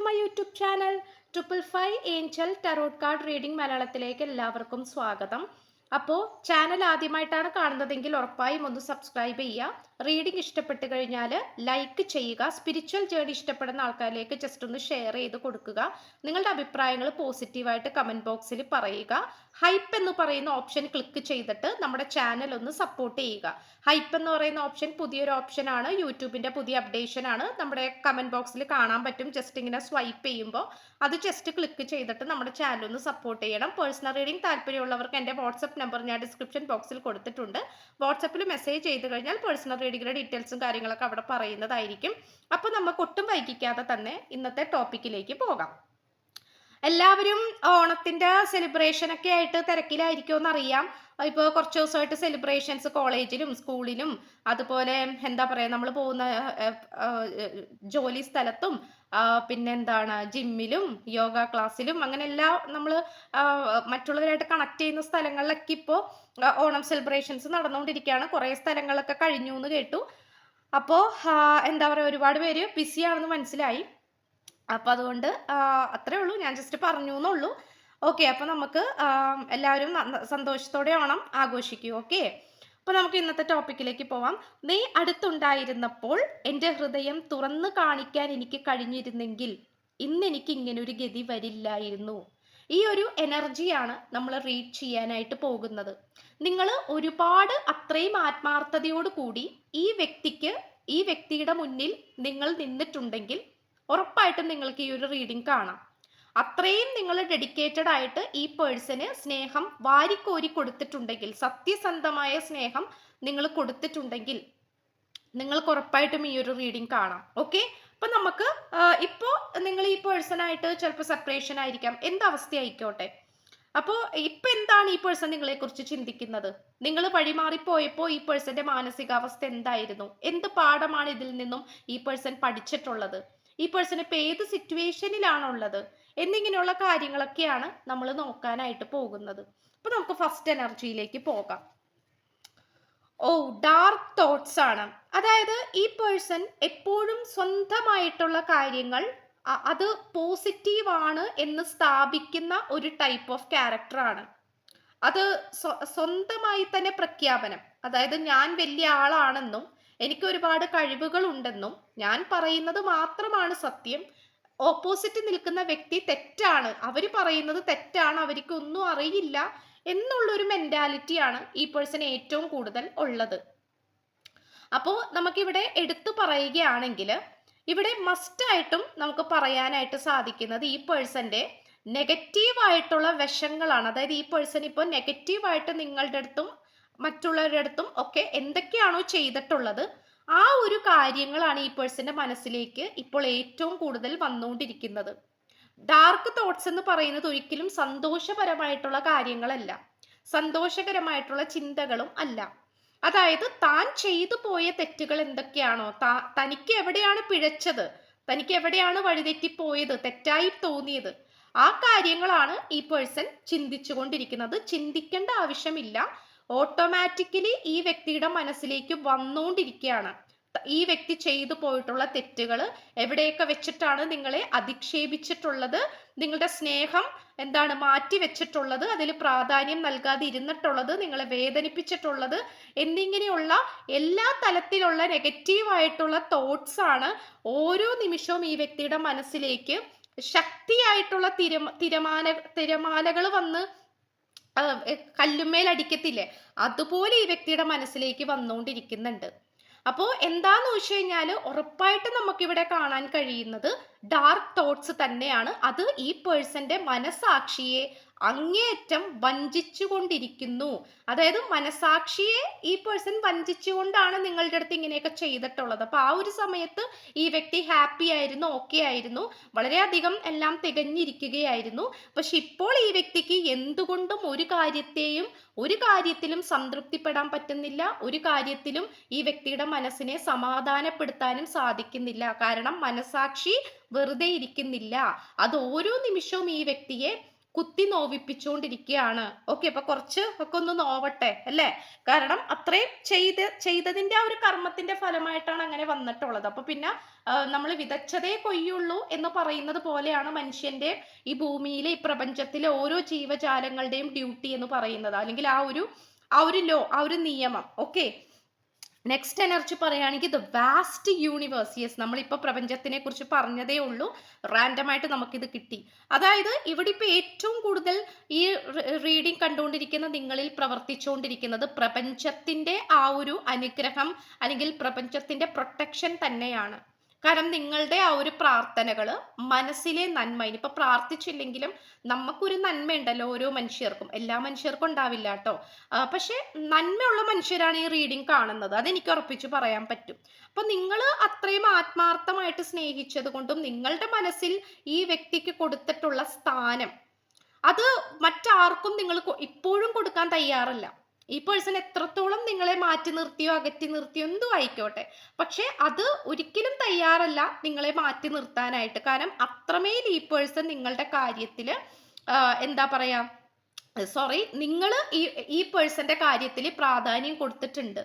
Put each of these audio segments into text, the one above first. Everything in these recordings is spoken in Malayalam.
To my YouTube channel. Triple five angel tarot card reading മലയാളത്തിലേക്ക് എല്ലാവർക്കും സ്വാഗതം. അപ്പോൾ ചാനൽ ആദ്യമായിട്ടാണ് കാണുന്നതെങ്കിൽ ഉറപ്പായും ഒന്ന് സബ്സ്ക്രൈബ് ചെയ്യുക. റീഡിംഗ് ഇഷ്ടപ്പെട്ട് കഴിഞ്ഞാൽ ലൈക്ക് ചെയ്യുക. സ്പിരിച്വൽ ജേർണി ഇഷ്ടപ്പെടുന്ന ആൾക്കാരിലേക്ക് ജസ്റ്റ് ഒന്ന് ഷെയർ ചെയ്ത് കൊടുക്കുക. നിങ്ങളുടെ അഭിപ്രായങ്ങൾ പോസിറ്റീവായിട്ട് കമന്റ് ബോക്സിൽ പറയുക. ഹൈപ്പ് എന്ന് പറയുന്ന ഓപ്ഷൻ ക്ലിക്ക് ചെയ്തിട്ട് നമ്മുടെ ചാനൽ ഒന്ന് സപ്പോർട്ട് ചെയ്യുക. ഹൈപ്പ് എന്ന് പറയുന്ന ഓപ്ഷൻ പുതിയൊരു ഓപ്ഷനാണ് യൂട്യൂബിന്റെ പുതിയ അപ്ഡേഷൻ ആണ്. നമ്മുടെ കമന്റ് ബോക്സിൽ കാണാൻ പറ്റും. ജസ്റ്റ് ഇങ്ങനെ സ്വൈപ്പ് ചെയ്യുമ്പോൾ അത് ജസ്റ്റ് ക്ലിക്ക് ചെയ്തിട്ട് നമ്മുടെ ചാനൽ ഒന്ന് സപ്പോർട്ട് ചെയ്യണം. പേഴ്സണൽ റീഡിംഗ് താല്പര്യമുള്ളവർക്ക് എന്റെ വാട്സപ്പ് നമ്പർ ഞാൻ ഡിസ്ക്രിപ്ഷൻ ബോക്സിൽ കൊടുത്തിട്ടുണ്ട്. വാട്സപ്പിൽ മെസ്സേജ് ചെയ്ത് കഴിഞ്ഞാൽ പേഴ്സണൽ റീഡിങ്ങിന്റെ ഡീറ്റെയിൽസും കാര്യങ്ങളൊക്കെ അവിടെ പറയുന്നതായിരിക്കും. അപ്പോൾ നമുക്ക് ഒട്ടും വൈകിക്കാതെ തന്നെ ഇന്നത്തെ ടോപ്പിക്കിലേക്ക് പോകാം. എല്ലാവരും ഓണത്തിന്റെ സെലിബ്രേഷൻ ഒക്കെ ആയിട്ട് തിരക്കിലായിരിക്കുമെന്ന് അറിയാം ഇപ്പോൾ കുറച്ച് ദിവസമായിട്ട് സെലിബ്രേഷൻസ് കോളേജിലും സ്കൂളിലും അതുപോലെ എന്താ പറയുക നമ്മൾ പോകുന്ന ജോലി സ്ഥലത്തും പിന്നെന്താണ്? ജിമ്മിലും യോഗ ക്ലാസ്സിലും അങ്ങനെ എല്ലാ നമ്മൾ മറ്റുള്ളവരായിട്ട് കണക്ട് ചെയ്യുന്ന സ്ഥലങ്ങളിലൊക്കെ ഇപ്പോൾ ഓണം സെലിബ്രേഷൻസ് നടന്നുകൊണ്ടിരിക്കുകയാണ് കുറേ സ്ഥലങ്ങളൊക്കെ കഴിഞ്ഞു എന്ന് കേട്ടു അപ്പോൾ എന്താ പറയുക ഒരുപാട് പേര് ബിസിയാണെന്ന് മനസ്സിലായി. അപ്പോൾ അതുകൊണ്ട് അത്രേ ഉള്ളൂ. ഞാൻ ജസ്റ്റ് പറഞ്ഞു എന്നുള്ളൂ ഓക്കെ അപ്പോൾ നമുക്ക് എല്ലാവരും സന്തോഷത്തോടെ ഓണം ആഘോഷിക്കൂ. ഓക്കെ അപ്പോൾ നമുക്ക് ഇന്നത്തെ ടോപ്പിക്കിലേക്ക് പോവാം. നീ അടുത്തുണ്ടായിരുന്നപ്പോൾ എന്റെ ഹൃദയം തുറന്നു കാണിക്കാൻ എനിക്ക് കഴിഞ്ഞിരുന്നെങ്കിൽ ഇന്ന് എനിക്ക് ഇങ്ങനെ ഒരു ഗതി വരില്ലായിരുന്നു. ഈ ഒരു എനർജിയാണ് നമ്മൾ റീഡ് ചെയ്യാനായിട്ട് പോകുന്നത്. നിങ്ങൾ ഒരുപാട് അത്രയും ആത്മാർത്ഥതയോട് കൂടി ഈ വ്യക്തിക്ക് ഈ വ്യക്തിയുടെ മുന്നിൽ നിങ്ങൾ നിന്നിട്ടുണ്ടെങ്കിൽ ഉറപ്പായിട്ടും നിങ്ങൾക്ക് ഈ ഒരു റീഡിംഗ് കാണാം. അത്രയും നിങ്ങൾ ഡെഡിക്കേറ്റഡ് ആയിട്ട് ഈ പേഴ്സന് സ്നേഹം വാരിക്കോരി കൊടുത്തിട്ടുണ്ടെങ്കിൽ സത്യസന്ധമായ സ്നേഹം നിങ്ങൾ കൊടുത്തിട്ടുണ്ടെങ്കിൽ നിങ്ങൾക്ക് ഉറപ്പായിട്ടും ഈ ഒരു റീഡിംഗ് കാണാം. ഓക്കെ അപ്പൊ നമുക്ക് ഇപ്പോ നിങ്ങൾ ഈ പേഴ്സണായിട്ട് ചിലപ്പോൾ സെപ്പറേഷൻ ആയിരിക്കാം. എന്തവസ്ഥയായിക്കോട്ടെ അപ്പോൾ ഇപ്പൊ എന്താണ് ഈ പേഴ്സൺ നിങ്ങളെ കുറിച്ച് ചിന്തിക്കുന്നത്? നിങ്ങൾ വഴിമാറിപ്പോയപ്പോൾ ഈ പേഴ്സന്റെ മാനസികാവസ്ഥ എന്തായിരുന്നു? എന്ത് പാഠമാണ് ഇതിൽ നിന്നും ഈ പേഴ്സൺ പഠിച്ചിട്ടുള്ളത്? ഈ പേഴ്സൺ ഇപ്പൊ ഏത് സിറ്റുവേഷനിലാണുള്ളത് എന്നിങ്ങനെയുള്ള കാര്യങ്ങളൊക്കെയാണ് നമ്മൾ നോക്കാനായിട്ട് പോകുന്നത്. അപ്പം നമുക്ക് ഫസ്റ്റ് എനർജിയിലേക്ക് പോകാം. ഓ ഡാർക്ക് തോട്ട്സ് ആണ്. അതായത് ഈ പേഴ്സൺ എപ്പോഴും സ്വന്തമായിട്ടുള്ള കാര്യങ്ങൾ അത് പോസിറ്റീവ് ആണ് എന്ന് സ്ഥാപിക്കുന്ന ഒരു ടൈപ്പ് ഓഫ് ക്യാരക്ടറാണ് അത് സ്വന്തമായി തന്നെ പ്രഖ്യാപനം. അതായത് ഞാൻ വലിയ ആളാണെന്നും എനിക്ക് ഒരുപാട് കഴിവുകൾ ഉണ്ടെന്നും ഞാൻ പറയുന്നത് മാത്രമാണ് സത്യം. ഓപ്പോസിറ്റ് നിൽക്കുന്ന വ്യക്തി തെറ്റാണ്. അവർ പറയുന്നത് തെറ്റാണ്. അവർക്ക് ഒന്നും അറിയില്ല എന്നുള്ളൊരു മെന്റാലിറ്റിയാണ് ഈ പേഴ്സൺ ഏറ്റവും കൂടുതൽ ഉള്ളത്. അപ്പോൾ നമുക്കിവിടെ എടുത്തു പറയുകയാണെങ്കിൽ ഇവിടെ മസ്റ്റ് ആയിട്ടും നമുക്ക് പറയാനായിട്ട് സാധിക്കുന്നത് ഈ പേഴ്സന്റെ നെഗറ്റീവായിട്ടുള്ള വശങ്ങളാണ്. അതായത് ഈ പേഴ്സൺ ഇപ്പോൾ നെഗറ്റീവായിട്ട് നിങ്ങളുടെ അടുത്തും മറ്റുള്ളവരുടെ അടുത്തും ഒക്കെ എന്തൊക്കെയാണോ ചെയ്തിട്ടുള്ളത് ആ ഒരു കാര്യങ്ങളാണ് ഈ പേഴ്സന്റെ മനസ്സിലേക്ക് ഇപ്പോൾ ഏറ്റവും കൂടുതൽ വന്നുകൊണ്ടിരിക്കുന്നത്. ഡാർക്ക് തോട്ട്സ് എന്ന് പറയുന്നത് ഒരിക്കലും സന്തോഷപരമായിട്ടുള്ള കാര്യങ്ങളല്ല. സന്തോഷകരമായിട്ടുള്ള ചിന്തകളും അല്ല. അതായത് താൻ ചെയ്തു പോയ തെറ്റുകൾ എന്തൊക്കെയാണോ തനിക്ക് എവിടെയാണ് പിഴച്ചത് തനിക്ക് എവിടെയാണ് വഴിതെറ്റിപ്പോയത് തെറ്റായി തോന്നിയത് ആ കാര്യങ്ങളാണ് ഈ പേഴ്സൺ ചിന്തിച്ചുകൊണ്ടിരിക്കുന്നത്. ചിന്തിക്കേണ്ട ആവശ്യമില്ല. ഓട്ടോമാറ്റിക്കലി ഈ വ്യക്തിയുടെ മനസ്സിലേക്ക് വന്നുകൊണ്ടിരിക്കുകയാണ് ഈ വ്യക്തി ചെയ്തു പോയിട്ടുള്ള തെറ്റുകൾ എവിടെയൊക്കെ വെച്ചിട്ടാണ് നിങ്ങളെ അധിക്ഷേപിച്ചിട്ടുള്ളത്? നിങ്ങളുടെ സ്നേഹം എന്താണ് മാറ്റി വെച്ചിട്ടുള്ളത്? അതിൽ പ്രാധാന്യം നൽകാതെ ഇരുന്നിട്ടുള്ളത്? നിങ്ങളെ വേദനിപ്പിച്ചിട്ടുള്ളത്? എന്നിങ്ങനെയുള്ള എല്ലാ തലത്തിലുള്ള നെഗറ്റീവായിട്ടുള്ള തോട്ട്സ് ആണ് ഓരോ നിമിഷവും ഈ വ്യക്തിയുടെ മനസ്സിലേക്ക് ശക്തിയായിട്ടുള്ള തിര തിരമാല തിരമാലകൾ വന്ന് കല്ലുമേൽ അടിക്കത്തില്ലേ അതുപോലെ ഈ വ്യക്തിയുടെ മനസ്സിലേക്ക് വന്നുകൊണ്ടിരിക്കുന്നുണ്ട്. അപ്പോൾ എന്താന്ന് വെച്ച് കഴിഞ്ഞാൽ ഉറപ്പായിട്ടും നമുക്കിവിടെ കാണാൻ കഴിയുന്നത് ഡാർക്ക് തോട്ട്സ് തന്നെയാണ്. അത് ഈ പേഴ്സന്റെ മനസാക്ഷിയെ അങ്ങേയറ്റം വഞ്ചിച്ചുകൊണ്ടിരിക്കുന്നു. അതായത് മനസാക്ഷിയെ ഈ പേഴ്സൺ വഞ്ചിച്ചുകൊണ്ടാണ് നിങ്ങളുടെ അടുത്ത് ഇങ്ങനെയൊക്കെ ചെയ്തിട്ടുള്ളത്. അപ്പൊ ആ ഒരു സമയത്ത് ഈ വ്യക്തി ഹാപ്പി ആയിരുന്നു ഓക്കെ ആയിരുന്നു. വളരെയധികം എല്ലാം തികഞ്ഞിരിക്കുകയായിരുന്നു. പക്ഷെ ഇപ്പോൾ ഈ വ്യക്തിക്ക് എന്തുകൊണ്ടും ഒരു കാര്യത്തെയും ഒരു കാര്യത്തിലും സംതൃപ്തിപ്പെടാൻ പറ്റുന്നില്ല. ഒരു കാര്യത്തിലും ഈ വ്യക്തിയുടെ മനസ്സിനെ സമാധാനപ്പെടുത്താനും സാധിക്കുന്നില്ല. കാരണം മനസാക്ഷി വെറുതെ ഇരിക്കുന്നില്ല. അത് ഓരോ നിമിഷവും ഈ വ്യക്തിയെ കുത്തി നോവിപ്പിച്ചുകൊണ്ടിരിക്കുകയാണ് ഓക്കെ അപ്പൊ കുറച്ച് ഒക്കെ ഒന്ന് നോവട്ടെ അല്ലേ? കാരണം അത്രയും ചെയ്ത് ചെയ്തതിന്റെ ആ ഒരു കർമ്മത്തിന്റെ ഫലമായിട്ടാണ് അങ്ങനെ വന്നിട്ടുള്ളത്. അപ്പൊ പിന്നെ നമ്മൾ വിതച്ചതേ കൊയ്യുള്ളൂ എന്ന് പറയുന്നത് പോലെയാണ് മനുഷ്യന്റെ ഈ ഭൂമിയിലെ ഈ പ്രപഞ്ചത്തിലെ ഓരോ ജീവജാലങ്ങളുടെയും ഡ്യൂട്ടി എന്ന് പറയുന്നത്. അല്ലെങ്കിൽ ആ ഒരു ആ ഒരു ലോ ആ ഒരു നിയമം. ഓക്കെ നെക്സ്റ്റ് എനർജി പറയുകയാണെങ്കിൽ ദ വാസ്റ്റ് യൂണിവേഴ്സ് യെസ് നമ്മളിപ്പോൾ പ്രപഞ്ചത്തിനെ കുറിച്ച് പറഞ്ഞതേ ഉള്ളൂ. റാൻഡമായിട്ട് നമുക്കിത് കിട്ടി. അതായത് ഇവിടെ ഇപ്പോൾ ഏറ്റവും കൂടുതൽ ഈ റീഡിംഗ് കണ്ടുകൊണ്ടിരിക്കുന്ന നിങ്ങളിൽ പ്രവർത്തിച്ചുകൊണ്ടിരിക്കുന്നത് പ്രപഞ്ചത്തിന്റെ ആ ഒരു അനുഗ്രഹം അല്ലെങ്കിൽ പ്രപഞ്ചത്തിന്റെ പ്രൊട്ടക്ഷൻ തന്നെയാണ്. കാരണം നിങ്ങളുടെ ആ ഒരു പ്രാർത്ഥനകൾ മനസ്സിലെ നന്മ ഇനിയിപ്പോൾ പ്രാർത്ഥിച്ചില്ലെങ്കിലും നമുക്കൊരു നന്മ ഉണ്ടല്ലോ ഓരോ മനുഷ്യർക്കും. എല്ലാ മനുഷ്യർക്കും ഉണ്ടാവില്ല കേട്ടോ. പക്ഷെ നന്മയുള്ള മനുഷ്യരാണ് ഈ റീഡിംഗ് കാണുന്നത്. അതെനിക്ക് ഉറപ്പിച്ച് പറയാൻ പറ്റും. അപ്പൊ നിങ്ങൾ അത്രയും ആത്മാർത്ഥമായിട്ട് സ്നേഹിച്ചത് കൊണ്ടും നിങ്ങളുടെ മനസ്സിൽ ഈ വ്യക്തിക്ക് കൊടുത്തിട്ടുള്ള സ്ഥാനം അത് മറ്റാർക്കും നിങ്ങൾ ഇപ്പോഴും കൊടുക്കാൻ തയ്യാറല്ല. ഈ പേഴ്സൺ എത്രത്തോളം നിങ്ങളെ മാറ്റി നിർത്തിയോ അകറ്റി നിർത്തിയോ എന്തോ ആയിക്കോട്ടെ. പക്ഷെ അത് ഒരിക്കലും തയ്യാറല്ല നിങ്ങളെ മാറ്റി നിർത്താനായിട്ട്. കാരണം അത്രമേൽ ഈ പേഴ്സൺ നിങ്ങളുടെ കാര്യത്തിൽ എന്താ പറയാ സോറി നിങ്ങൾ ഈ ഈ പേഴ്സന്റെ കാര്യത്തിൽ പ്രാധാന്യം കൊടുത്തിട്ടുണ്ട്.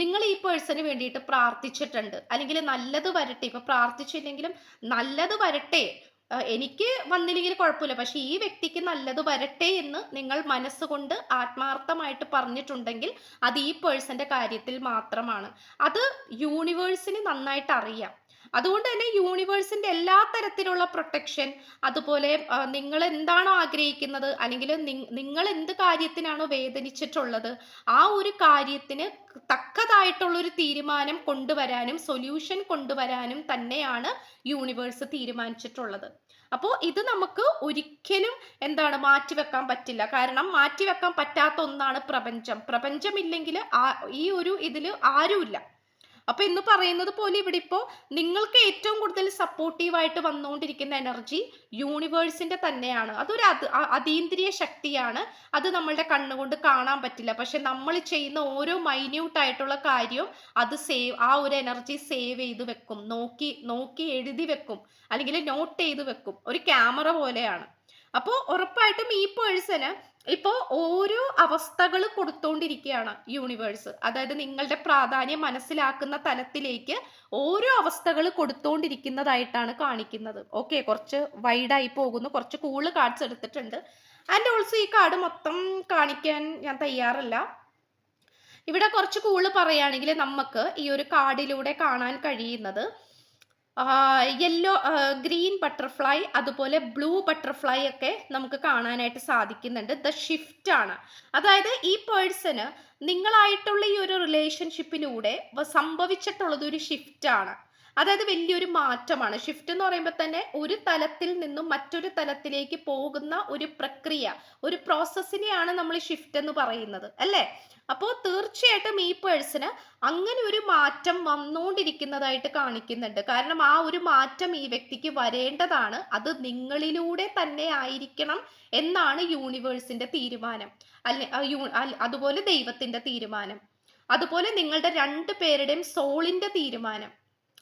നിങ്ങൾ ഈ പേഴ്സന് വേണ്ടിയിട്ട് പ്രാർത്ഥിച്ചിട്ടുണ്ട്. അല്ലെങ്കിൽ നല്ലത് വരട്ടെ. ഇപ്പൊ പ്രാർത്ഥിച്ചില്ലെങ്കിലും നല്ലത് വരട്ടെ. എനിക്ക് വന്നില്ലെങ്കിൽ കുഴപ്പമില്ല. പക്ഷെ ഈ വ്യക്തിക്ക് നല്ലത് വരട്ടെ എന്ന് നിങ്ങൾ മനസ്സുകൊണ്ട് ആത്മാർത്ഥമായിട്ട് പറഞ്ഞിട്ടുണ്ടെങ്കിൽ അത് ഈ പേഴ്സന്റെ കാര്യത്തിൽ മാത്രമാണ്. അത് യൂണിവേഴ്സിന് നന്നായിട്ട് അറിയാം. അതുകൊണ്ട് തന്നെ യൂണിവേഴ്സിന്റെ എല്ലാ തരത്തിലുള്ള പ്രൊട്ടക്ഷൻ അതുപോലെ നിങ്ങൾ എന്താണോ ആഗ്രഹിക്കുന്നത് അല്ലെങ്കിൽ നിങ്ങൾ എന്ത് കാര്യത്തിനാണോ വേദനിച്ചിട്ടുള്ളത് ആ ഒരു കാര്യത്തിന് തക്കതായിട്ടുള്ള ഒരു തീരുമാനം കൊണ്ടുവരാനും സൊല്യൂഷൻ കൊണ്ടുവരാനും തന്നെയാണ് യൂണിവേഴ്സ് തീരുമാനിച്ചിട്ടുള്ളത്. അപ്പോൾ ഇത് നമുക്ക് ഒരിക്കലും എന്താണ് മാറ്റിവെക്കാൻ പറ്റില്ല. കാരണം മാറ്റിവെക്കാൻ പറ്റാത്ത ഒന്നാണ് പ്രപഞ്ചം. പ്രപഞ്ചമില്ലെങ്കിൽ ആ ഈ ഒരു ഇതിൽ ആരുമില്ല. അപ്പൊ എന്ന് പറയുന്നത് പോലെ ഇവിടെ ഇപ്പോ നിങ്ങൾക്ക് ഏറ്റവും കൂടുതൽ സപ്പോർട്ടീവായിട്ട് വന്നുകൊണ്ടിരിക്കുന്ന എനർജി യൂണിവേഴ്സിന്റെ തന്നെയാണ്. അതൊരു അതീന്ദ്രിയ ശക്തിയാണ്. അത് നമ്മളുടെ കണ്ണുകൊണ്ട് കാണാൻ പറ്റില്ല. പക്ഷെ നമ്മൾ ചെയ്യുന്ന ഓരോ മൈന്യൂട്ട് ആയിട്ടുള്ള കാര്യവും അത് സേവ് ആ ഒരു എനർജി സേവ് ചെയ്ത് വെക്കും. നോക്കി നോക്കി എഴുതി വെക്കും. അല്ലെങ്കിൽ നോട്ട് ചെയ്ത് വെക്കും. ഒരു ക്യാമറ പോലെയാണ്. അപ്പോൾ ഉറപ്പായിട്ടും ഈ പേഴ്സന് ഇപ്പോൾ ഓരോ അവസ്ഥകൾ കൊടുത്തോണ്ടിരിക്കുകയാണ് യൂണിവേഴ്സ്. അതായത് നിങ്ങളുടെ പ്രാധാന്യം മനസ്സിലാക്കുന്ന തലത്തിലേക്ക് ഓരോ അവസ്ഥകൾ കൊടുത്തോണ്ടിരിക്കുന്നതായിട്ടാണ് കാണിക്കുന്നത്. ഓക്കെ കുറച്ച് വൈഡായി പോകുന്നു. കുറച്ച് കൂൾ കാർഡ്സ് എടുത്തിട്ടുണ്ട്. ആൻഡ് ഓൾസോ ഈ കാർഡ് മൊത്തം കാണിക്കാൻ ഞാൻ തയ്യാറല്ല. ഇവിടെ കുറച്ച് കൂൾ പറയുകയാണെങ്കിൽ നമുക്ക് ഈ ഒരു കാർഡിലൂടെ കാണാൻ കഴിയുന്നത് യെല്ലോ ഗ്രീൻ ബട്ടർഫ്ലൈ അതുപോലെ ബ്ലൂ ബട്ടർഫ്ലൈ ഒക്കെ നമുക്ക് കാണാനായിട്ട് സാധിക്കുന്നുണ്ട്. ദ ഷിഫ്റ്റ് ആണ്. അതായത് ഈ പേഴ്സണ് നിങ്ങളായിട്ടുള്ള ഈ ഒരു റിലേഷൻഷിപ്പിലൂടെ സംഭവിച്ചിട്ടുള്ളത് ഒരു ഷിഫ്റ്റ് ആണ്. അതായത് വലിയൊരു മാറ്റമാണ്. ഷിഫ്റ്റ് എന്ന് പറയുമ്പോൾ തന്നെ ഒരു തലത്തിൽ നിന്നും മറ്റൊരു തലത്തിലേക്ക് പോകുന്ന ഒരു പ്രക്രിയ ഒരു പ്രോസസ്സിനെയാണ് നമ്മൾ ഷിഫ്റ്റ് എന്ന് പറയുന്നത്. അല്ലേ? അപ്പോൾ തീർച്ചയായിട്ടും ഈ പേഴ്സണ് അങ്ങനെ ഒരു മാറ്റം വന്നുകൊണ്ടിരിക്കുന്നതായിട്ട് കാണിക്കുന്നുണ്ട്. കാരണം ആ ഒരു മാറ്റം ഈ വ്യക്തിക്ക് വരേണ്ടതാണ്. അത് നിങ്ങളിലൂടെ തന്നെ ആയിരിക്കണം എന്നാണ് യൂണിവേഴ്സിന്റെ തീരുമാനം. അല്ലെ അതുപോലെ ദൈവത്തിന്റെ തീരുമാനം. അതുപോലെ നിങ്ങളുടെ രണ്ടു പേരുടെയും സോളിന്റെ തീരുമാനം.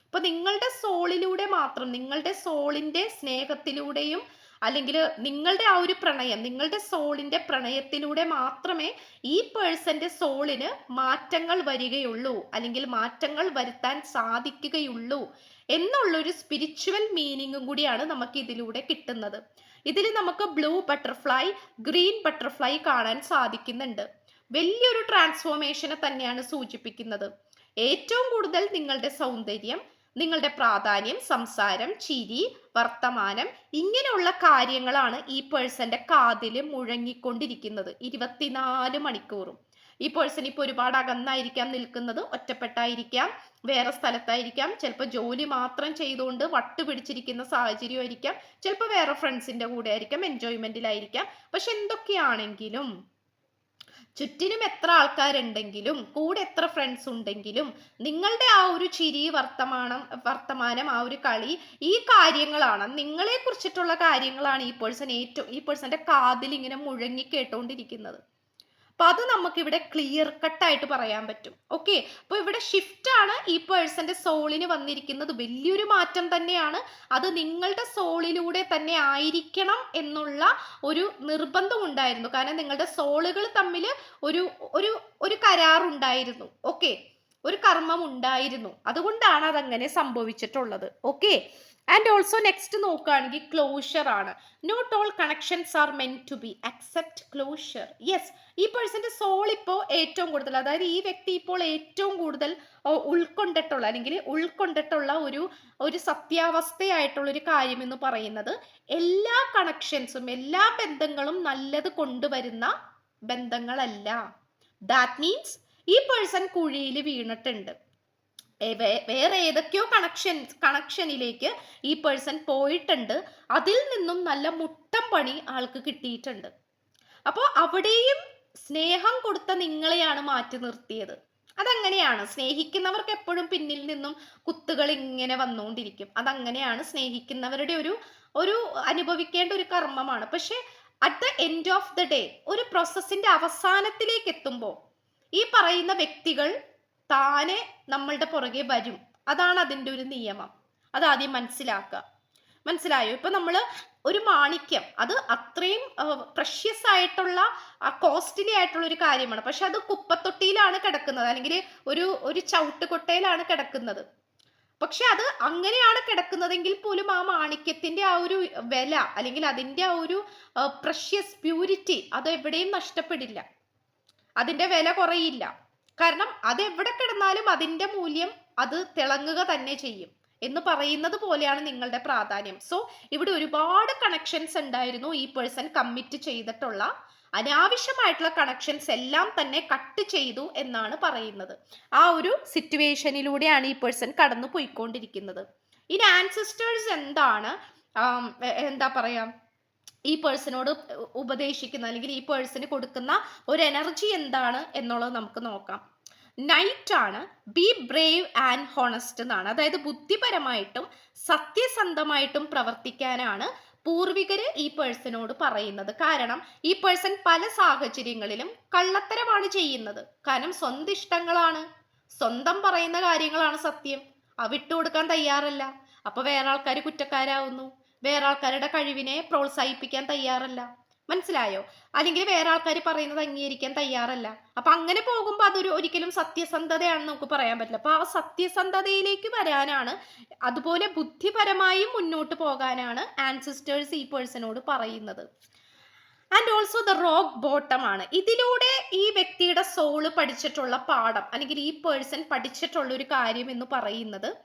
അപ്പൊ നിങ്ങളുടെ സോളിലൂടെ മാത്രം നിങ്ങളുടെ സോളിന്റെ സ്നേഹത്തിലൂടെയും അല്ലെങ്കിൽ നിങ്ങളുടെ ആ ഒരു പ്രണയം നിങ്ങളുടെ സോളിന്റെ പ്രണയത്തിലൂടെ മാത്രമേ ഈ പേഴ്സന്റെ സോളിന് മാറ്റങ്ങൾ വരികയുള്ളൂ അല്ലെങ്കിൽ മാറ്റങ്ങൾ വരുത്താൻ സാധിക്കുകയുള്ളൂ എന്നുള്ളൊരു സ്പിരിച്വൽ മീനിങ്ങും കൂടിയാണ് നമുക്ക് ഇതിലൂടെ കിട്ടുന്നത്. ഇതിൽ നമുക്ക് ബ്ലൂ ബട്ടർഫ്ലൈ ഗ്രീൻ ബട്ടർഫ്ലൈ കാണാൻ സാധിക്കുന്നുണ്ട്. വലിയൊരു ട്രാൻസ്ഫോർമേഷനെ തന്നെയാണ് സൂചിപ്പിക്കുന്നത്. ഏറ്റവും കൂടുതൽ നിങ്ങളുടെ സൗന്ദര്യം നിങ്ങളുടെ പ്രാധാന്യം സംസാരം ചിരി വർത്തമാനം ഇങ്ങനെയുള്ള കാര്യങ്ങളാണ് ഈ പേഴ്സന്റെ കാതിൽ മുഴങ്ങിക്കൊണ്ടിരിക്കുന്നത്. ഇരുപത്തിനാല് മണിക്കൂറും. ഈ പേഴ്സൺ ഇപ്പോൾ ഒരുപാട് അകന്നായിരിക്കാം നിൽക്കുന്നത് ഒറ്റപ്പെട്ടായിരിക്കാം വേറെ സ്ഥലത്തായിരിക്കാം. ചിലപ്പോൾ ജോലി മാത്രം ചെയ്തുകൊണ്ട് വട്ട് പിടിച്ചിരിക്കുന്ന സാഹചര്യമായിരിക്കാം ചിലപ്പോൾ വേറെ ഫ്രണ്ട്സിന്റെ കൂടെ ആയിരിക്കാം എൻജോയ്മെന്റിലായിരിക്കാം പക്ഷെ എന്തൊക്കെയാണെങ്കിലും ചുറ്റിനും എത്ര ആൾക്കാരുണ്ടെങ്കിലും കൂടെ എത്ര ഫ്രണ്ട്സ് ഉണ്ടെങ്കിലും നിങ്ങളുടെ ആ ഒരു ചിരി വർത്തമാനം വർത്തമാനം ആ ഒരു കളി ഈ കാര്യങ്ങളാണ്. നിങ്ങളെ കുറിച്ചിട്ടുള്ള കാര്യങ്ങളാണ് ഈ പേഴ്സൺ ഏറ്റവും ഈ പേഴ്സന്റെ കാതിൽ ഇങ്ങനെ മുഴങ്ങി കേട്ടോണ്ടിരിക്കുന്നത്. അപ്പൊ അത് നമുക്ക് ഇവിടെ ക്ലിയർ കട്ടായിട്ട് പറയാൻ പറ്റും. ഓക്കെ അപ്പോൾ ഇവിടെ ഷിഫ്റ്റ് ആണ് ഈ പേഴ്സന്റെ സോളിന് വന്നിരിക്കുന്നത്. വലിയൊരു മാറ്റം തന്നെയാണ്. അത് നിങ്ങളുടെ സോളിലൂടെ തന്നെ ആയിരിക്കണം എന്നുള്ള ഒരു നിർബന്ധം ഉണ്ടായിരുന്നു. കാരണം നിങ്ങളുടെ സോളുകൾ തമ്മിൽ ഒരു ഒരു ഒരു കരാറുണ്ടായിരുന്നു. ഓക്കെ ഒരു കർമ്മം ഉണ്ടായിരുന്നു. അതുകൊണ്ടാണ് അതങ്ങനെ സംഭവിച്ചിട്ടുള്ളത്. ഓക്കെ ആൻഡ് ഓൾസോ നെക്സ്റ്റ് നോക്കുകയാണെങ്കിൽ ക്ലോഷർ ആണ്. Not all connections are meant to be accept closure yes ഈ പേഴ്സന്റെ സോൾ ഇപ്പോൾ ഏറ്റവും കൂടുതൽ അതായത് ഈ വ്യക്തി ഇപ്പോൾ ഏറ്റവും കൂടുതൽ ഉൾക്കൊണ്ടിട്ടുള്ള അല്ലെങ്കിൽ ഉൾക്കൊണ്ടിട്ടുള്ള ഒരു ഒരു സത്യാവസ്ഥയായിട്ടുള്ള ഒരു കാര്യം എന്ന് പറയുന്നത് എല്ലാ കണക്ഷൻസും എല്ലാ ബന്ധങ്ങളും നല്ലത് കൊണ്ടുവരുന്ന ബന്ധങ്ങളല്ല. ദാറ്റ് മീൻസ് ഈ പേഴ്സൺ കുഴിയിൽ വീണിട്ടുണ്ട്. വേറെ ഏതൊക്കെയോ കണക്ഷൻ കണക്ഷനിലേക്ക് ഈ പേഴ്സൺ പോയിട്ടുണ്ട്. അതിൽ നിന്നും നല്ല മുട്ടം പണി ആൾക്ക് കിട്ടിയിട്ടുണ്ട്. അപ്പോൾ അവിടെയും സ്നേഹം കൊടുത്ത നിങ്ങളെയാണ് മാറ്റി നിർത്തിയത്. അതങ്ങനെയാണ്. സ്നേഹിക്കുന്നവർക്ക് എപ്പോഴും പിന്നിൽ നിന്നും കുത്തുകൾ ഇങ്ങനെ വന്നുകൊണ്ടിരിക്കും. അതങ്ങനെയാണ് സ്നേഹിക്കുന്നവരുടെ ഒരു ഒരു അനുഭവിക്കേണ്ട ഒരു കർമ്മമാണ്. പക്ഷെ at the end of the day ഒരു പ്രോസസ്സിന്റെ അവസാനത്തിലേക്ക് എത്തുമ്പോൾ ഈ പറയുന്ന വ്യക്തികൾ താനെ നമ്മളുടെ പുറകെ വരും. അതാണ് അതിന്റെ ഒരു നിയമം. അതാദ്യം മനസ്സിലാക്കുക. മനസ്സിലായോ? ഇപ്പൊ നമ്മൾ ഒരു മാണിക്യം അത് അത്രയും പ്രഷ്യസ് ആയിട്ടുള്ള കോസ്റ്റ്ലി ആയിട്ടുള്ള ഒരു കാര്യമാണ്. പക്ഷെ അത് കുപ്പത്തൊട്ടിയിലാണ് കിടക്കുന്നത്. അല്ലെങ്കിൽ ഒരു ഒരു ചവിട്ടുകൊട്ടയിലാണ് കിടക്കുന്നത്. പക്ഷെ അത് അങ്ങനെയാണ് കിടക്കുന്നതെങ്കിൽ പോലും ആ മാണിക്യത്തിന്റെ ആ ഒരു വില അല്ലെങ്കിൽ അതിന്റെ ആ ഒരു പ്രഷ്യസ് പ്യൂരിറ്റി അത് എവിടെയും നഷ്ടപ്പെടില്ല. അതിന്റെ വില കുറയില്ല. കാരണം അത് എവിടെ കിടന്നാലും അതിന്റെ മൂല്യം അത് തിളങ്ങുക തന്നെ ചെയ്യും എന്ന് പറയുന്നത് പോലെയാണ് നിങ്ങളുടെ പ്രാധാന്യം. സോ ഇവിടെ ഒരുപാട് കണക്ഷൻസ് ഉണ്ടായിരുന്നു ഈ പേഴ്സൺ കമ്മിറ്റ് ചെയ്തിട്ടുള്ള. അനാവശ്യമായിട്ടുള്ള കണക്ഷൻസ് എല്ലാം തന്നെ കട്ട് ചെയ്തു എന്നാണ് പറയുന്നത്. ആ ഒരു സിറ്റുവേഷനിലൂടെയാണ് ഈ പേഴ്സൺ കടന്നു പോയിക്കൊണ്ടിരിക്കുന്നത് ഇനി ആൻസിസ്റ്റേഴ്സ് എന്താണ്? എന്താ പറയാ? ഈ പേഴ്സണോട് ഉപദേശിക്കുന്ന അല്ലെങ്കിൽ ഈ പേഴ്സന് കൊടുക്കുന്ന ഒരു എനർജി എന്താണ് എന്നുള്ളത് നമുക്ക് നോക്കാം. നൈറ്റ് ആണ്. ബി ബ്രേവ് ആൻഡ് ഹോണസ്റ്റ് എന്നാണ്. അതായത് ബുദ്ധിപരമായിട്ടും സത്യസന്ധമായിട്ടും പ്രവർത്തിക്കാനാണ് പൂർവികര് ഈ പേഴ്സണോട് പറയുന്നത്. കാരണം ഈ പേഴ്സൺ പല സാഹചര്യങ്ങളിലും കള്ളത്തരമാണ് ചെയ്യുന്നത്. കാരണം സ്വന്തം ഇഷ്ടങ്ങളാണ് സ്വന്തം പറയുന്ന കാര്യങ്ങളാണ് സത്യം. ആ വിട്ടുകൊടുക്കാൻ തയ്യാറല്ല. അപ്പൊ വേറെ ആൾക്കാർ കുറ്റക്കാരാവുന്നു. വേറെ ആൾക്കാരുടെ കഴിവിനെ പ്രോത്സാഹിപ്പിക്കാൻ തയ്യാറല്ല. മനസ്സിലായോ? അല്ലെങ്കിൽ വേറെ ആൾക്കാർ പറയുന്നത് അംഗീകരിക്കാൻ തയ്യാറല്ല. അപ്പൊ അങ്ങനെ പോകുമ്പോൾ അതൊരു ഒരിക്കലും സത്യസന്ധതയാണെന്ന് നമുക്ക് പറയാൻ പറ്റില്ല. അപ്പൊ ആ സത്യസന്ധതയിലേക്ക് വരാനാണ് അതുപോലെ ബുദ്ധിപരമായും മുന്നോട്ട് പോകാനാണ് ആൻസിസ്റ്റേഴ്സ് ഈ പേഴ്സണോട് പറയുന്നത്. And also the rock bottom ആണ്. ഇതിലൂടെ ഈ വ്യക്തിയുടെ സോൾ പഠിച്ചിട്ടുള്ള പാഠം അല്ലെങ്കിൽ ഈ പേഴ്സൺ പഠിച്ചിട്ടുള്ള ഒരു കാര്യം എന്ന് പറയുന്നത്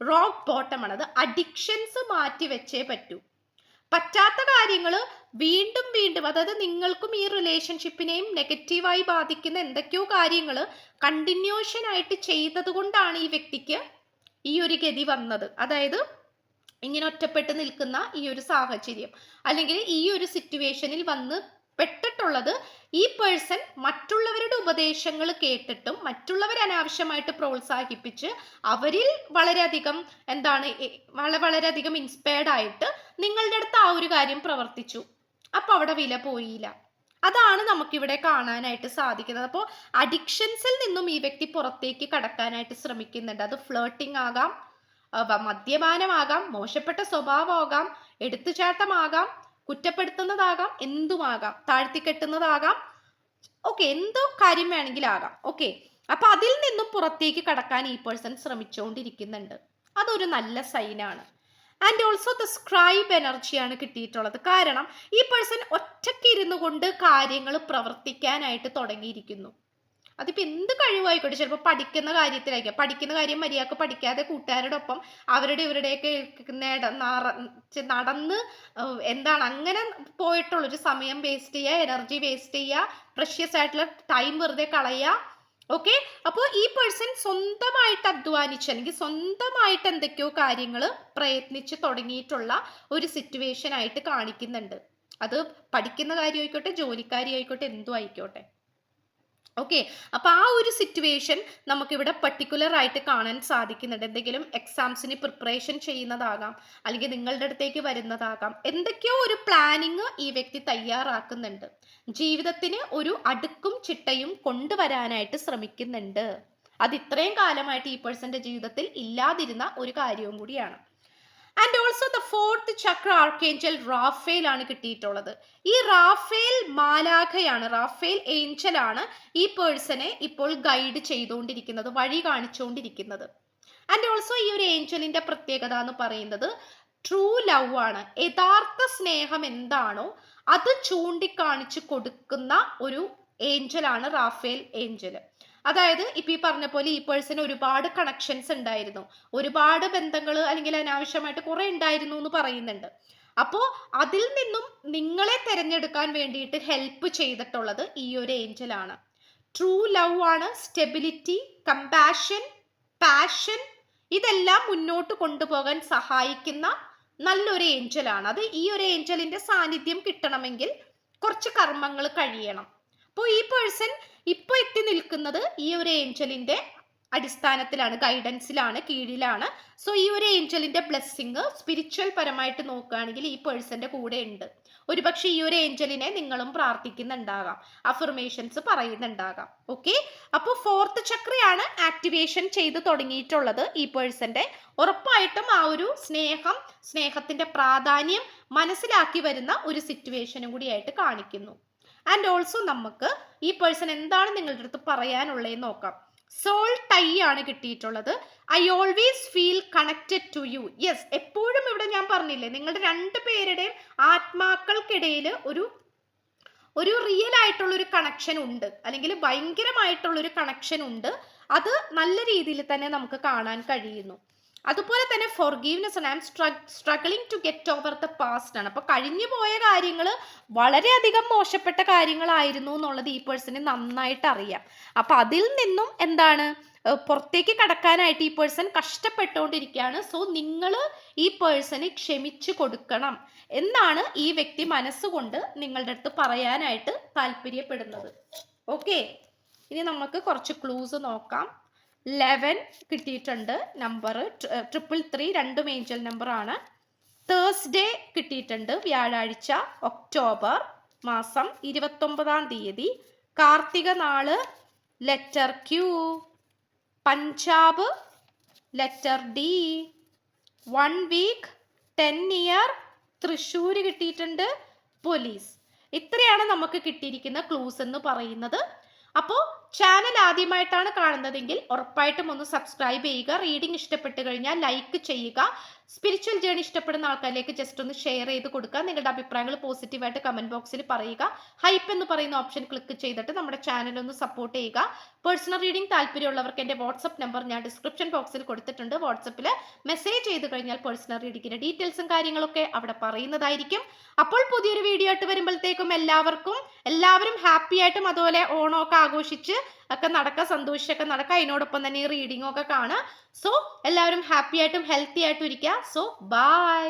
റോക്ക് ബോട്ടം ആണ്. അത് അഡിക്ഷൻസ് മാറ്റി വെച്ചേ പറ്റൂ. പറ്റാത്ത കാര്യങ്ങൾ വീണ്ടും വീണ്ടും അതായത് നിങ്ങൾക്കും ഈ റിലേഷൻഷിപ്പിനെയും നെഗറ്റീവായി ബാധിക്കുന്ന എന്തൊക്കെയോ കാര്യങ്ങൾ കണ്ടിന്യൂഷൻ ആയിട്ട് ചെയ്തത് കൊണ്ടാണ് ഈ വ്യക്തിക്ക് ഈ ഒരു ഗതി വന്നത്. അതായത് ഇങ്ങനെ ഒറ്റപ്പെട്ട് നിൽക്കുന്ന ഈ ഒരു സാഹചര്യം. അല്ലെങ്കിൽ ഈ ഒരു സിറ്റുവേഷനിൽ വന്ന് പെട്ടിട്ടുള്ളത് ഈ പേഴ്സൺ മറ്റുള്ളവരുടെ ഉപദേശങ്ങൾ കേട്ടിട്ടും മറ്റുള്ളവരെ അനാവശ്യമായിട്ട് പ്രോത്സാഹിപ്പിച്ച് അവരിൽ വളരെയധികം എന്താണ് വളരെ വള വളരെയധികം ഇൻസ്പയർഡ് ആയിട്ട് നിങ്ങളുടെ അടുത്ത് ആ ഒരു കാര്യം പ്രവർത്തിച്ചു. അപ്പൊ അവിടെ വില പോയില്ല. അതാണ് നമുക്കിവിടെ കാണാനായിട്ട് സാധിക്കുന്നത്. അപ്പോൾ അഡിക്ഷൻസിൽ നിന്നും ഈ വ്യക്തി പുറത്തേക്ക് കടക്കാനായിട്ട് ശ്രമിക്കുന്നുണ്ട്. അത് ഫ്ലേട്ടിംഗ് ആകാം മദ്യപാനമാകാം മോശപ്പെട്ട സ്വഭാവമാകാം എടുത്തുചാട്ടമാകാം കുറ്റപ്പെടുത്തുന്നതാകാം എന്തുമാകാം താഴ്ത്തിക്കെട്ടുന്നതാകാം ഓക്കെ എന്തോ കാര്യം വേണമെങ്കിലും ആകാം ഓക്കെ. അപ്പൊ അതിൽ നിന്നും പുറത്തേക്ക് കടക്കാൻ ഈ പേഴ്സൺ ശ്രമിച്ചുകൊണ്ടിരിക്കുന്നുണ്ട് അതൊരു നല്ല സൈനാണ് ആൻഡ് ഓൾസോ ദ സ്ക്രൈബ് എനർജിയാണ് കിട്ടിയിട്ടുള്ളത്. കാരണം ഈ പേഴ്സൺ ഒറ്റയ്ക്ക് ഇരുന്നു കൊണ്ട് കാര്യങ്ങൾ പ്രവർത്തിക്കാനായിട്ട് തുടങ്ങിയിരിക്കുന്നു. അതിപ്പോ എന്ത് കഴിവായിക്കോട്ടെ? ചിലപ്പോൾ പഠിക്കുന്ന കാര്യത്തിലായിരിക്കും. പഠിക്കുന്ന കാര്യം മര്യാദയ്ക്ക് പഠിക്കാതെ കൂട്ടുകാരുടെ ഒപ്പം അവരുടെ ഇവരുടെയൊക്കെ നേട നടന്ന് എന്താണ് അങ്ങനെ പോയിട്ടുള്ള ഒരു സമയം വേസ്റ്റ് ചെയ്യുക എനർജി വേസ്റ്റ് ചെയ്യുക പ്രഷ്യസ് ആയിട്ടുള്ള ടൈം വെറുതെ കളയുക ഓക്കെ അപ്പോൾ ഈ പേഴ്സൺ സ്വന്തമായിട്ട് അധ്വാനിച്ച് അല്ലെങ്കിൽ സ്വന്തമായിട്ട് എന്തൊക്കെയോ കാര്യങ്ങൾ പ്രയത്നിച്ച് തുടങ്ങിയിട്ടുള്ള ഒരു സിറ്റുവേഷൻ ആയിട്ട് കാണിക്കുന്നുണ്ട്. അത് പഠിക്കുന്ന കാര്യായിക്കോട്ടെ ജോലിക്കാരി ആയിക്കോട്ടെ എന്തും ആയിക്കോട്ടെ. ഓക്കെ അപ്പൊ ആ ഒരു സിറ്റുവേഷൻ നമുക്കിവിടെ പർട്ടിക്കുലർ ആയിട്ട് കാണാൻ സാധിക്കുന്നുണ്ട്. എന്തെങ്കിലും എക്സാംസിന് പ്രിപ്പറേഷൻ ചെയ്യുന്നതാകാം അല്ലെങ്കിൽ നിങ്ങളുടെ അടുത്തേക്ക് വരുന്നതാകാം. എന്തൊക്കെയോ ഒരു പ്ലാനിങ് ഈ വ്യക്തി തയ്യാറാക്കുന്നുണ്ട്. ജീവിതത്തിന് ഒരു അടുക്കും ചിട്ടയും കൊണ്ടുവരാനായിട്ട് ശ്രമിക്കുന്നുണ്ട്. അത് ഇത്രയും കാലമായിട്ട് ഈ പേഴ്സന്റെ ജീവിതത്തിൽ ഇല്ലാതിരുന്ന ഒരു കാര്യവും കൂടിയാണ്. And also the fourth chakra archangel Raphael ആണ് കിട്ടിയിട്ടുള്ളത്. ഈ റാഫേൽ മാലാഖയാണ് റാഫേൽ ഏഞ്ചൽ ആണ് ഈ പേഴ്സണെ ഇപ്പോൾ ഗൈഡ് ചെയ്തുകൊണ്ടിരിക്കുന്നത് വഴി കാണിച്ചുകൊണ്ടിരിക്കുന്നത്. ആൻഡ് ഓൾസോ ഈ ഒരു ഏഞ്ചലിന്റെ പ്രത്യേകത എന്ന് പറയുന്നത് ട്രൂ ലവ് ആണ്. യഥാർത്ഥ സ്നേഹം എന്താണോ അത് ചൂണ്ടിക്കാണിച്ചു കൊടുക്കുന്ന ഒരു ഏഞ്ചലാണ് റാഫേൽ ഏഞ്ചൽ അതായത് ഇപ്പൊ ഈ പറഞ്ഞ പോലെ ഈ പേഴ്സന് ഒരുപാട് കണക്ഷൻസ് ഉണ്ടായിരുന്നു. ഒരുപാട് ബന്ധങ്ങൾ അല്ലെങ്കിൽ അനാവശ്യമായിട്ട് കുറെ ഉണ്ടായിരുന്നു എന്ന് പറയുന്നുണ്ട്. അപ്പോ അതിൽ നിന്നും നിങ്ങളെ തിരഞ്ഞെടുക്കാൻ വേണ്ടിയിട്ട് ഹെൽപ്പ് ചെയ്തിട്ടുള്ളത് ഈ ഒരു ഏഞ്ചലാണ് ട്രൂ ലവ് ആണ് സ്റ്റെബിലിറ്റി കമ്പാഷൻ പാഷൻ ഇതെല്ലാം മുന്നോട്ട് കൊണ്ടുപോകാൻ സഹായിക്കുന്ന നല്ലൊരു ഏഞ്ചലാണ് അത് ഈ ഒരു ഏഞ്ചലിന്റെ സാന്നിധ്യം കിട്ടണമെങ്കിൽ കുറച്ച് കർമ്മങ്ങൾ കഴിയണം. അപ്പോൾ ഈ പേഴ്സൺ ഇപ്പൊ എത്തി നിൽക്കുന്നത് ഈ ഒരു ഏഞ്ചലിന്റെ അടിസ്ഥാനത്തിലാണ് ഗൈഡൻസിലാണ് കീഴിലാണ്. സോ ഈ ഒരു ഏഞ്ചലിന്റെ ബ്ലെസ്സിങ് സ്പിരിച്വൽ പരമായിട്ട് നോക്കുകയാണെങ്കിൽ ഈ പേഴ്സന്റെ കൂടെ ഉണ്ട്. ഒരുപക്ഷെ ഈ ഒരു ഏഞ്ചലിനെ നിങ്ങളും പ്രാർത്ഥിക്കുന്നുണ്ടാകാം അഫർമേഷൻസ് പറയുന്നുണ്ടാകാം. ഓക്കെ അപ്പോൾ ഫോർത്ത് ചക്രയാണ് ആക്ടിവേഷൻ ചെയ്ത് തുടങ്ങിയിട്ടുള്ളത് ഈ പേഴ്സന്റെ ഉറപ്പായിട്ടും ആ ഒരു സ്നേഹം സ്നേഹത്തിന്റെ പ്രാധാന്യം മനസ്സിലാക്കി വരുന്ന ഒരു സിറ്റുവേഷനും കൂടിയായിട്ട് കാണിക്കുന്നു. ആൻഡ് ഓൾസോ നമുക്ക് ഈ പേഴ്സൺ എന്താണ് നിങ്ങളുടെ അടുത്ത് പറയാനുള്ളതെന്ന് നോക്കാം. സോൾ ടൈ ആണ് കിട്ടിയിട്ടുള്ളത്. I always feel connected to you yes എപ്പോഴും ഇവിടെ ഞാൻ പറഞ്ഞില്ലേ നിങ്ങളുടെ രണ്ട് പേരുടെയും ആത്മാക്കൾക്കിടയിൽ ഒരു ഒരു റിയൽ ആയിട്ടുള്ള ഒരു കണക്ഷൻ ഉണ്ട്. അല്ലെങ്കിൽ ഭയങ്കരമായിട്ടുള്ള ഒരു കണക്ഷൻ ഉണ്ട്. അത് നല്ല രീതിയിൽ തന്നെ നമുക്ക് കാണാൻ കഴിയുന്നു. അതുപോലെ തന്നെ ഫോർഗീവ്നെസ് ആണ് I am struggling to get over the past ആണ്. അപ്പൊ കഴിഞ്ഞു പോയ കാര്യങ്ങൾ വളരെയധികം മോശപ്പെട്ട കാര്യങ്ങളായിരുന്നു എന്നുള്ളത് ഈ പേഴ്സണിന് നന്നായിട്ട് അറിയാം. അപ്പൊ അതിൽ നിന്നും എന്താണ് പുറത്തേക്ക് കടക്കാനായിട്ട് ഈ പേഴ്സൺ കഷ്ടപ്പെട്ടുകൊണ്ടിരിക്കുകയാണ്. സോ നിങ്ങൾ ഈ പേഴ്സണ് ക്ഷമിച്ചു കൊടുക്കണം എന്നാണ് ഈ വ്യക്തി മനസ്സുകൊണ്ട് നിങ്ങളുടെ അടുത്ത് പറയാനായിട്ട് താല്പര്യപ്പെടുന്നത്. ഓക്കെ ഇനി നമുക്ക് കുറച്ച് ക്ലൂസ് നോക്കാം. ലെവൻ കിട്ടിയിട്ടുണ്ട് നമ്പർ ട്രിപ്പിൾ ത്രീ രണ്ടും ഏഞ്ചൽ നമ്പർ ആണ് തേഴ്സ്ഡേ കിട്ടിയിട്ടുണ്ട് വ്യാഴാഴ്ച ഒക്ടോബർ മാസം ഇരുപത്തൊമ്പതാം തീയതി. കാർത്തിക നാൾ letter Q. Punjab letter D. One week ten year Thrissur കിട്ടിയിട്ടുണ്ട് പോലീസ്. ഇത്രയാണ് നമുക്ക് കിട്ടിയിരിക്കുന്ന ക്ലൂസ് എന്ന് പറയുന്നത്. അപ്പോൾ ചാനൽ ആദ്യമായിട്ടാണ് കാണുന്നതെങ്കിൽ ഉറപ്പായിട്ടും ഒന്ന് സബ്സ്ക്രൈബ് ചെയ്യുക റീഡിംഗ് ഇഷ്ടപ്പെട്ടു കഴിഞ്ഞാൽ ലൈക്ക് ചെയ്യുക. സ്പിരിച്വൽ ജേണി ഇഷ്ടപ്പെടുന്ന ആൾക്കാരിലേക്ക് ജസ്റ്റ് ഒന്ന് ഷെയർ ചെയ്ത് കൊടുക്കുക. നിങ്ങളുടെ അഭിപ്രായങ്ങൾ പോസിറ്റീവായിട്ട് കമന്റ് ബോക്സിൽ പറയുക. ഹൈപ്പ് എന്ന് പറയുന്ന ഓപ്ഷൻ ക്ലിക്ക് ചെയ്തിട്ട് നമ്മുടെ ചാനൽ ഒന്ന് സപ്പോർട്ട് ചെയ്യുക. പേഴ്സണൽ റീഡിംഗ് താല്പര്യമുള്ളവർക്ക് എന്റെ വാട്സപ്പ് നമ്പർ ഞാൻ ഡിസ്ക്രിപ്ഷൻ ബോക്സിൽ കൊടുത്തിട്ടുണ്ട്. വാട്സപ്പിൽ മെസ്സേജ് ചെയ്ത് കഴിഞ്ഞാൽ പേഴ്സണൽ റീഡിങ്ങിന്റെ ഡീറ്റെയിൽസും കാര്യങ്ങളൊക്കെ അവിടെ പറയുന്നതായിരിക്കും. അപ്പോൾ പുതിയൊരു വീഡിയോ ആയിട്ട് വരുമ്പോഴത്തേക്കും എല്ലാവർക്കും എല്ലാവരും ഹാപ്പി ആയിട്ടും അതുപോലെ ഓണമൊക്കെ ആഘോഷിച്ച് ഒക്കെ നടക്കുക സന്തോഷിച്ചൊക്കെ നടക്കുക അതിനോടൊപ്പം തന്നെ ഈ റീഡിംഗ് ഒക്കെ കാണുക. സോ എല്ലാവരും ഹാപ്പി ആയിട്ടും ഹെൽത്തി ആയിട്ടും ഇരിക്കുക സോ ബൈ